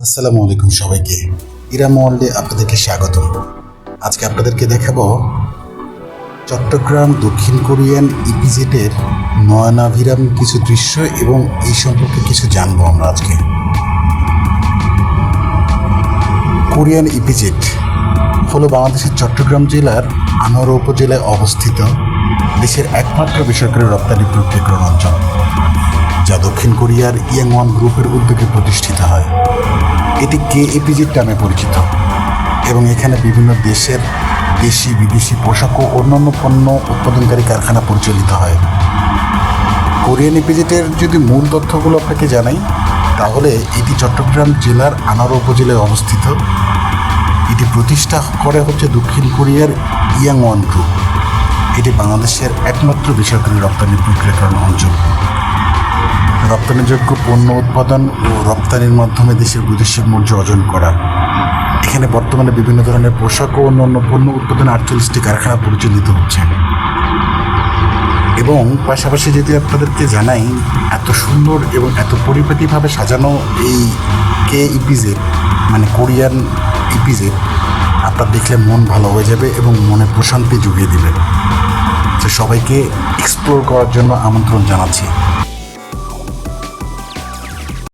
আসসালামু আলাইকুম সবাইকে। ইরাম ওয়ার্ল্ডে আপনাদেরকে স্বাগত আজকে আপনাদেরকে দেখাবো চট্টগ্রাম, দক্ষিণ কোরিয়ান ইপিজেটের নয়নাভিরাম কিছু দৃশ্য এবং এই সম্পর্কে কিছু জানব আমরা আজকে। কোরিয়ান ইপিজেট হলো বাংলাদেশের চট্টগ্রাম জেলার আনোয়ারা উপজেলায় অবস্থিত দেশের একমাত্র বেসরকারি রপ্তানি প্রক্রিয়াকরণ অঞ্চল। যা দক্ষিণ কোরিয়ার ইয়াংওয়ান গ্রুপের উদ্যোগে প্রতিষ্ঠিত হয়। এটি কে এপিজেড নামে পরিচিত এবং এখানে বিভিন্ন দেশের দেশি, বিদেশি পোশাক ও অন্যান্য পণ্য উৎপাদনকারী কারখানা পরিচালিত হয়। কোরিয়ান এপিজেটের যদি মূল তথ্যগুলো আপনাকে জানাই, তাহলে এটি চট্টগ্রাম জেলার আনার উপজেলায় অবস্থিত। এটি প্রতিষ্ঠা করে হচ্ছে দক্ষিণ কোরিয়ার ইয়াংওয়ান গ্রুপ। এটি বাংলাদেশের একমাত্র বেসরকারি রপ্তানি প্রক্রিয়াকরণ অঞ্চল। রপ্তানিযোগ্য পণ্য উৎপাদন ও রপ্তানির মাধ্যমে দেশের বৈদেশিক মূল্য অর্জন করা। এখানে বর্তমানে বিভিন্ন ধরনের পোশাক ও অন্যান্য পণ্য উৎপাদন আটচল্লিশটি কারখানা পরিচালিত হচ্ছে। এবং পাশাপাশি যদি আপনাদেরকে জানাই, এত সুন্দর এবং এত পরিপাটিভাবে সাজানো এই কে ইপিজেড মানে কোরিয়ান ইপিজেড আপনার দেখলে মন ভালো হয়ে যাবে এবং মনে প্রশান্তি জুগিয়ে দিবে। তো সবাইকে এক্সপ্লোর করার জন্য আমন্ত্রণ জানাচ্ছি।